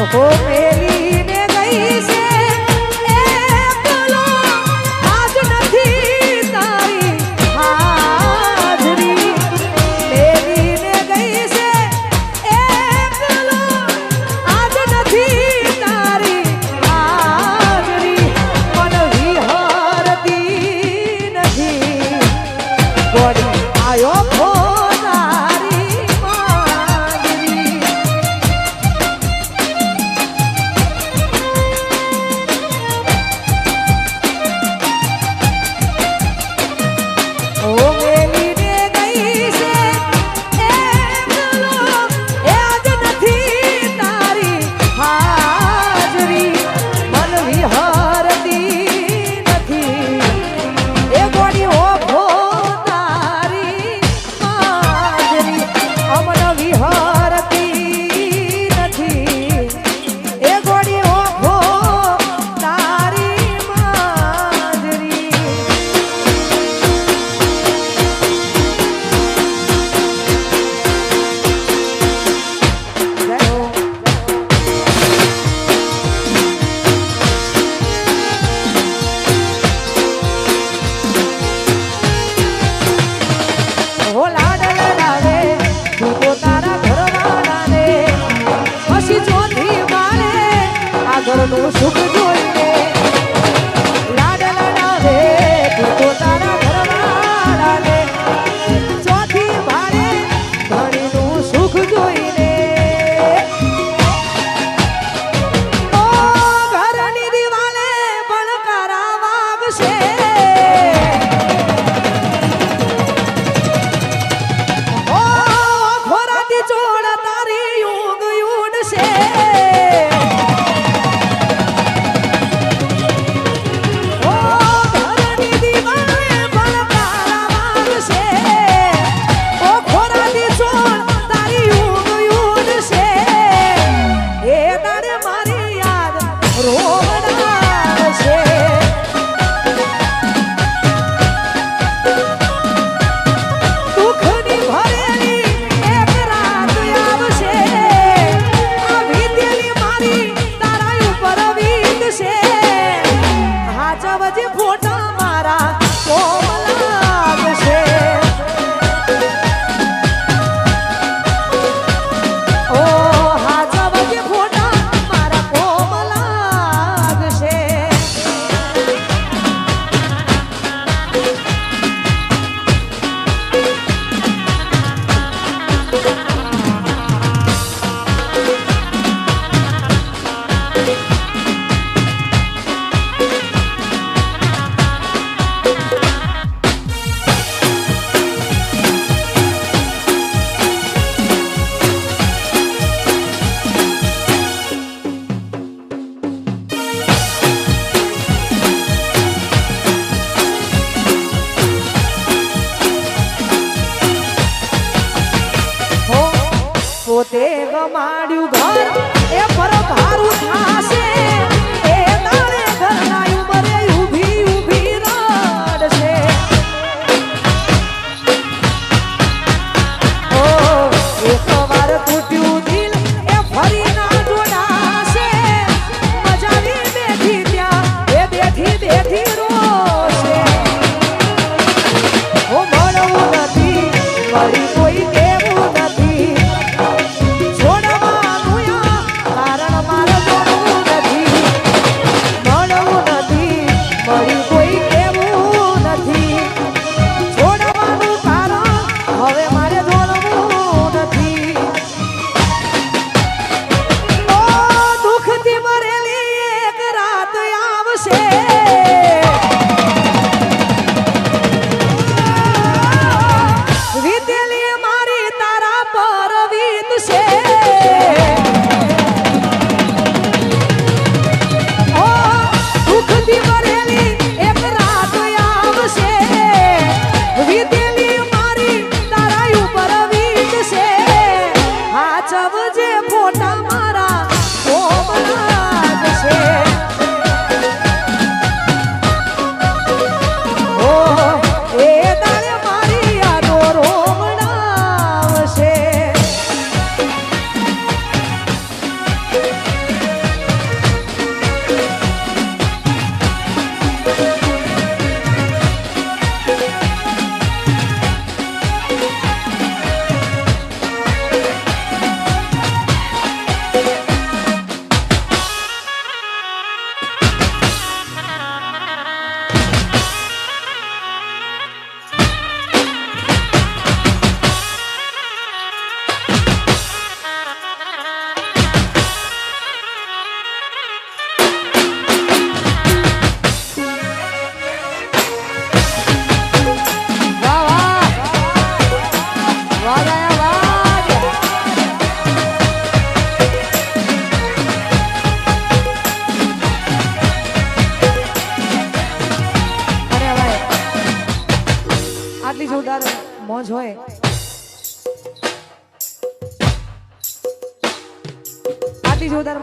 ઓ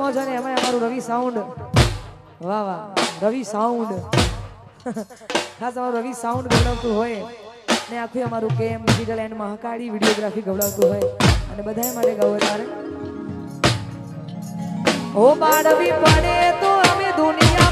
નો ને એમાં અમારું રવિ સાઉન્ડ વાહ વાહ. રવિ સાઉન્ડ ખાસ અમારું રવિ સાઉન્ડ ગવડાવતું હોય ને આખું અમારું કેમ ડિજિટલ એન્ડ મહાકાળી વિડીયોગ્રાફી ગવડાવતું હોય અને બધાએ માટે ગૌરવ તારે ઓ બાળવી પડે તો અમે દુનિયા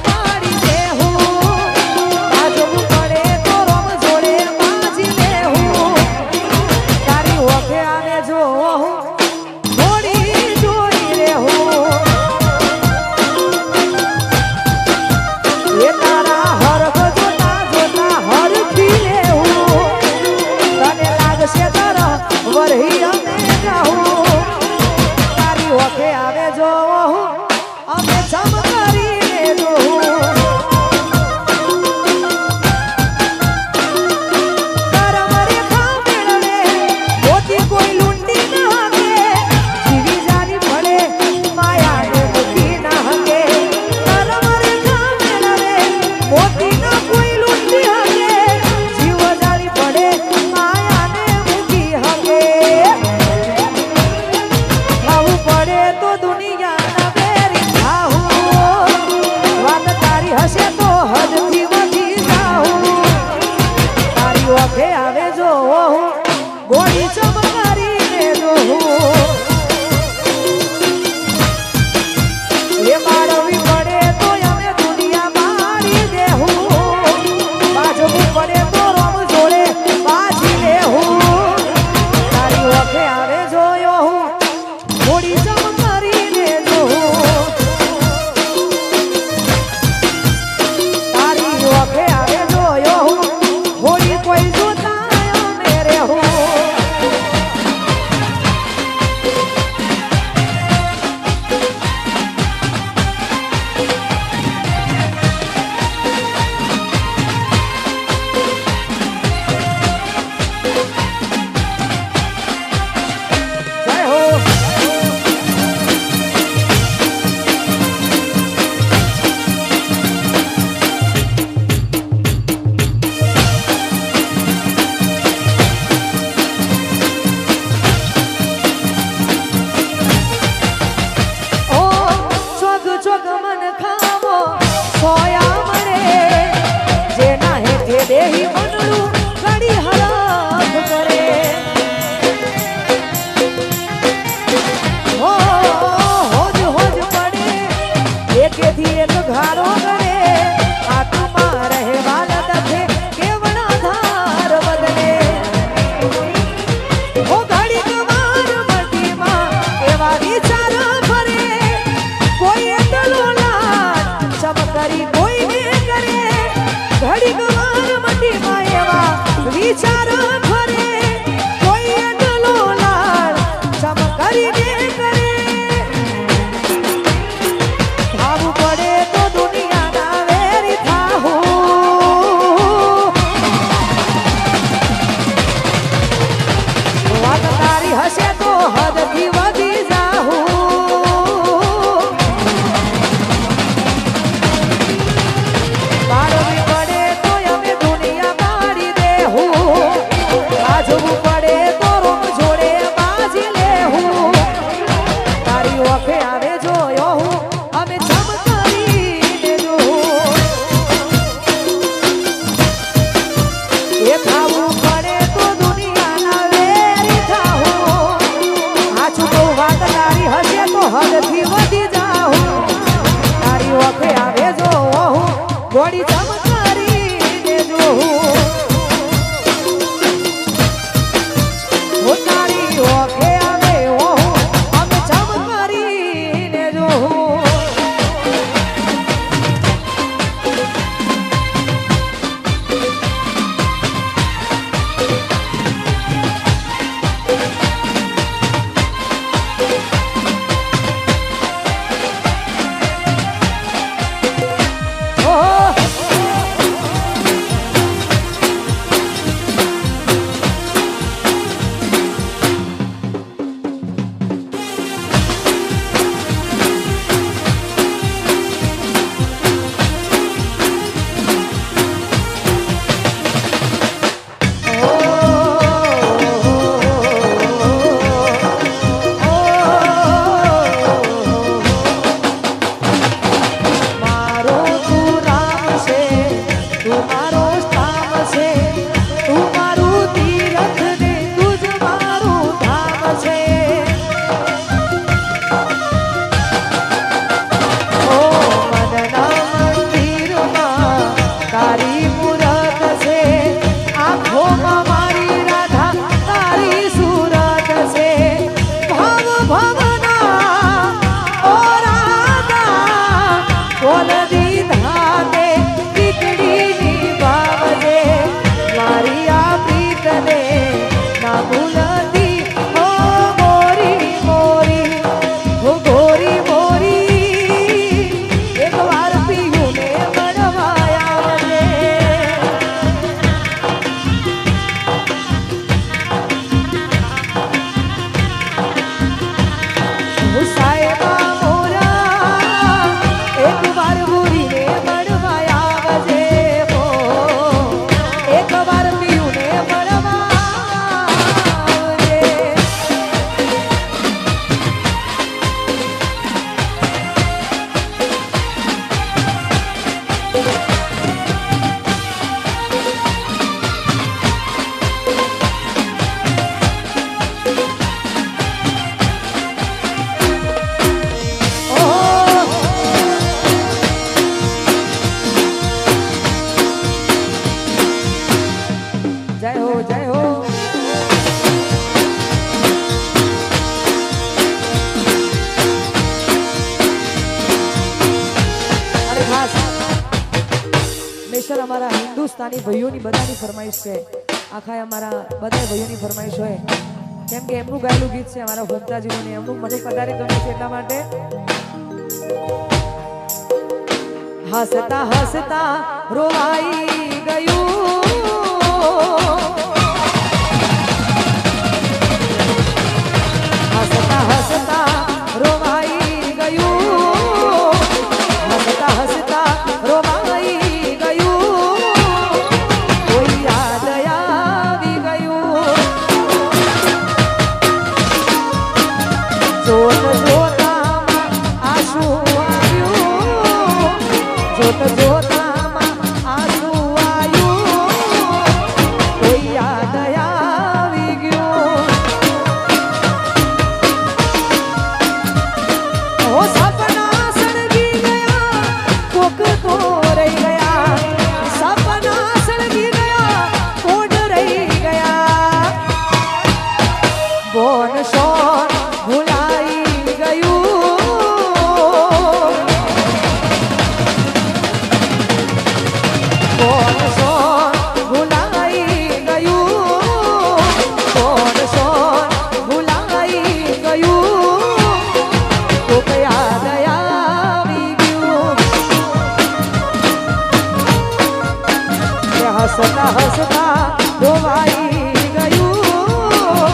ઘાડો પોતાની ભાઈઓની બધાની ફરમાઈશ છે. આખા અમારા બધા ભાઈઓની ફરમાઈશ હોય. કેમ કે એમનું ગાયેલું ગીત છે અમારા ભંતાજીઓને એમનું મને વધારે ગમે છે એટલા માટે. હસતા હસતા રોવાઈ ગયું. I'm હસતા રોવાઈ ગયું.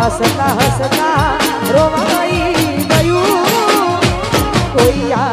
હસતા હસતા રોવાઈ ગયું. કોઈ આ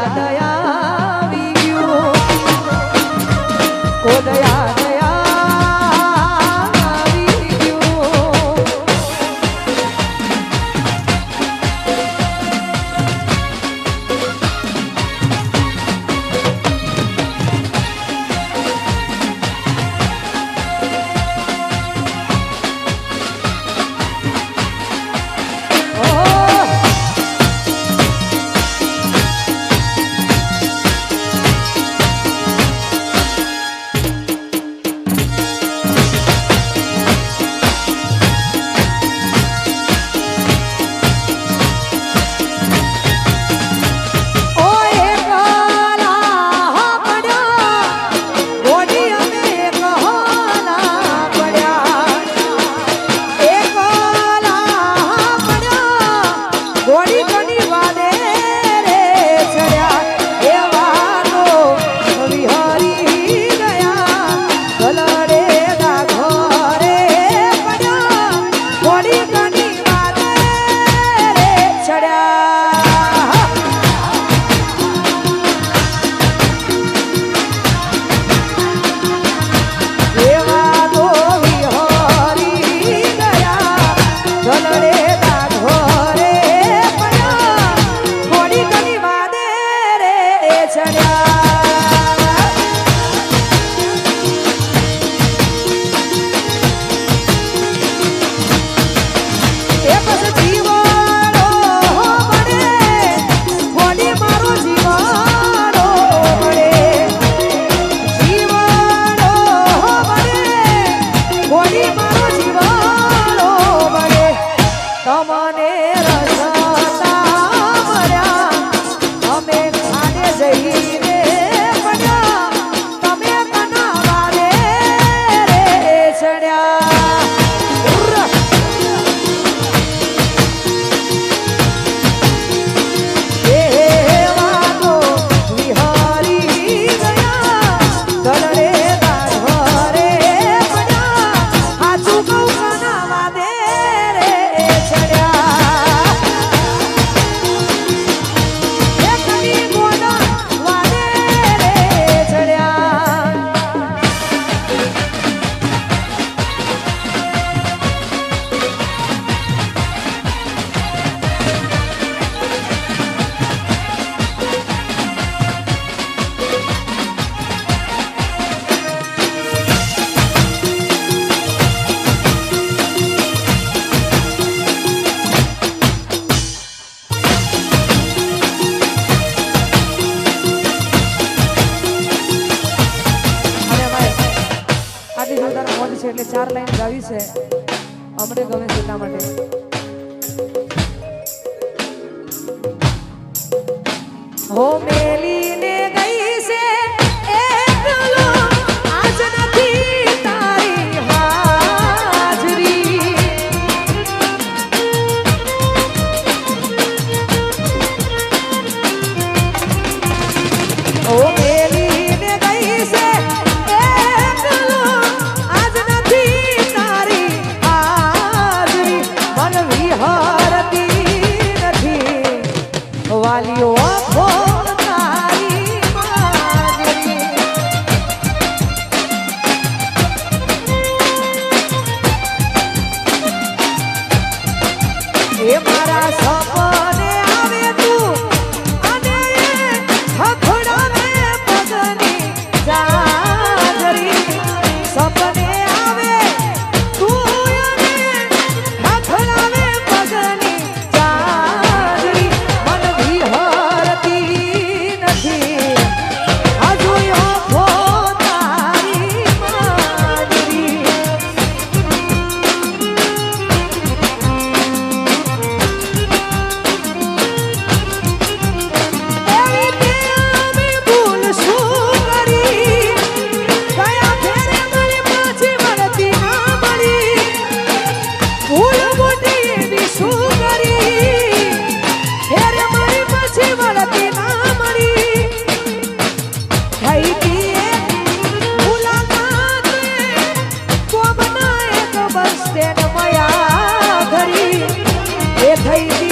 ચાર લાઈન ગાવી છે. અમને ગમે છે એટલા માટે. હો મેલી સ્ટેન્ડ મયા ધરી એ થઈ